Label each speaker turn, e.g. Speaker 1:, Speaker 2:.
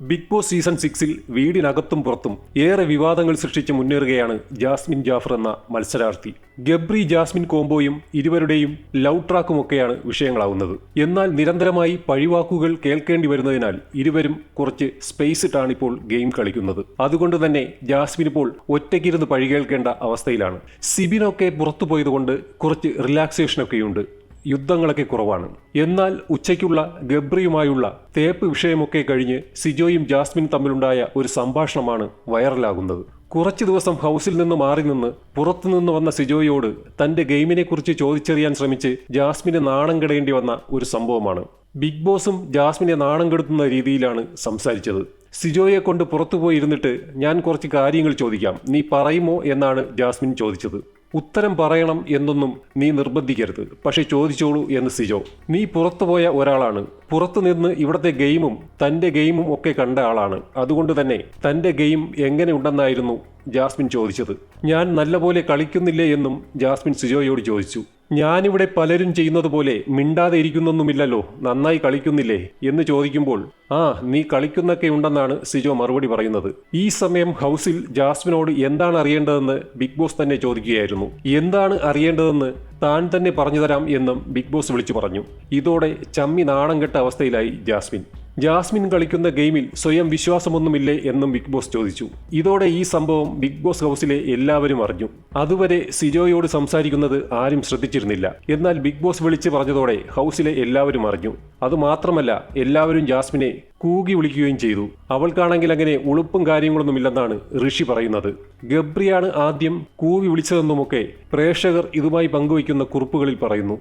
Speaker 1: Big boss season സിക്സിൽ വീടിനകത്തും പുറത്തും ഏറെ വിവാദങ്ങൾ സൃഷ്ടിച്ച് മുന്നേറുകയാണ് ജാസ്മിൻ ജാഫർ എന്ന മത്സരാർത്ഥി. ഗബ്രി ജാസ്മിൻ കോംബോയും ഇരുവരുടെയും ലവ് ട്രാക്കുമൊക്കെയാണ് വിഷയങ്ങളാവുന്നത്. എന്നാൽ നിരന്തരമായി പഴിവാക്കുകൾ കേൾക്കേണ്ടി വരുന്നതിനാൽ ഇരുവരും കുറച്ച് സ്പേസ് ഇട്ടാണ് ഇപ്പോൾ ഗെയിം കളിക്കുന്നത്. അതുകൊണ്ട് തന്നെ ജാസ്മിൻ ഇപ്പോൾ ഒറ്റയ്ക്കിരുന്ന് പഴി കേൾക്കേണ്ട അവസ്ഥയിലാണ്. സിബിനൊക്കെ പുറത്തു പോയതുകൊണ്ട് കുറച്ച് റിലാക്സേഷനൊക്കെയുണ്ട്. യുദ്ധങ്ങളൊക്കെ കുറവാണ്. എന്നാൽ ഉച്ചയ്ക്കുള്ള ഗബ്രിയുമായുള്ള തേപ്പ് വിഷയമൊക്കെ കഴിഞ്ഞ് സിജോയും ജാസ്മിൻ തമ്മിലുണ്ടായ ഒരു സംഭാഷണമാണ് വൈറലാകുന്നത്. കുറച്ചു ദിവസം ഹൗസിൽ നിന്ന് മാറി നിന്ന് പുറത്തുനിന്ന് വന്ന സിജോയോട് തന്റെ ഗെയിമിനെക്കുറിച്ച് ചോദിച്ചറിയാൻ ശ്രമിച്ച് ജാസ്മിന് നാണം കെടേണ്ടി വന്ന ഒരു സംഭവമാണ്. ബിഗ് ബോസും ജാസ്മിനെ നാണം കെടുത്തുന്ന രീതിയിലാണ് സംസാരിച്ചത്. സിജോയെ കൊണ്ട് പുറത്തുപോയി ഇരുന്നിട്ട് ഞാൻ കുറച്ച് കാര്യങ്ങൾ ചോദിക്കാം. നീ പറയുമോ എന്നാണ് ജാസ്മിൻ ചോദിച്ചത്. ഉത്തരം പറയണം എന്നൊന്നും നീ നിർബന്ധിക്കരുത്. പക്ഷെ ചോദിച്ചോളൂ എന്ന് സിജോ. നീ പുറത്തുപോയ ഒരാളാണ്. പുറത്തു നിന്ന് ഇവിടത്തെ ഗെയിമും തന്റെ ഗെയിമും ഒക്കെ കണ്ട ആളാണ്. അതുകൊണ്ട് തന്നെ തന്റെ ഗെയിം എങ്ങനെ ഉണ്ടെന്നായിരുന്നു ജാസ്മിൻ ചോദിച്ചത്. ഞാൻ നല്ലപോലെ കളിക്കുന്നില്ലേ എന്നും ജാസ്മിൻ സിജോയോട് ചോദിച്ചു. ഞാനിവിടെ പലരും ചെയ്യുന്നത് പോലെ മിണ്ടാതെ ഇരിക്കുന്നൊന്നുമില്ലല്ലോ. നന്നായി കളിക്കുന്നില്ലേ? എന്ന് ചോദിക്കുമ്പോൾ ആ നീ കളിക്കുന്നൊക്കെ ഉണ്ടെന്നാണ് സിജോ മറുപടി പറയുന്നത്. ഈ സമയം ഹൗസിൽ ജാസ്മിനോട് എന്താണ് അറിയേണ്ടതെന്ന് ബിഗ് ബോസ് തന്നെ ചോദിക്കുകയായിരുന്നു. എന്താണ് അറിയേണ്ടതെന്ന് താൻ തന്നെ പറഞ്ഞു തരാം എന്നും ബിഗ് ബോസ് വിളിച്ചു പറഞ്ഞു. ഇതോടെ ചമ്മി നാണം കെട്ട അവസ്ഥയിലായി ജാസ്മിൻ. ജാസ്മിൻ കളിക്കുന്ന ഗെയിമിൽ സ്വയം വിശ്വാസമൊന്നുമില്ലേ എന്നും ബിഗ് ബോസ് ചോദിച്ചു. ഇതോടെ ഈ സംഭവം ബിഗ് ബോസ് ഹൗസിലെ എല്ലാവരും അറിഞ്ഞു. അതുവരെ സിജോയോട് സംസാരിക്കുന്നത് ആരും ശ്രദ്ധിച്ചിരുന്നില്ല. എന്നാൽ ബിഗ് ബോസ് വിളിച്ച് പറഞ്ഞതോടെ ഹൗസിലെ എല്ലാവരും അറിഞ്ഞു. അതുമാത്രമല്ല എല്ലാവരും ജാസ്മിനെ കൂകി വിളിക്കുകയും ചെയ്തു. അവൾക്കാണെങ്കിൽ അങ്ങനെ ഉളുപ്പും കാര്യങ്ങളൊന്നുമില്ലെന്നാണ് ഋഷി പറയുന്നത്. ഗബ്രിയാണ് ആദ്യം കൂവി വിളിച്ചതെന്നുമൊക്കെ പ്രേക്ഷകർ ഇതുമായി പങ്കുവയ്ക്കുന്ന കുറിപ്പുകളിൽ പറയുന്നു.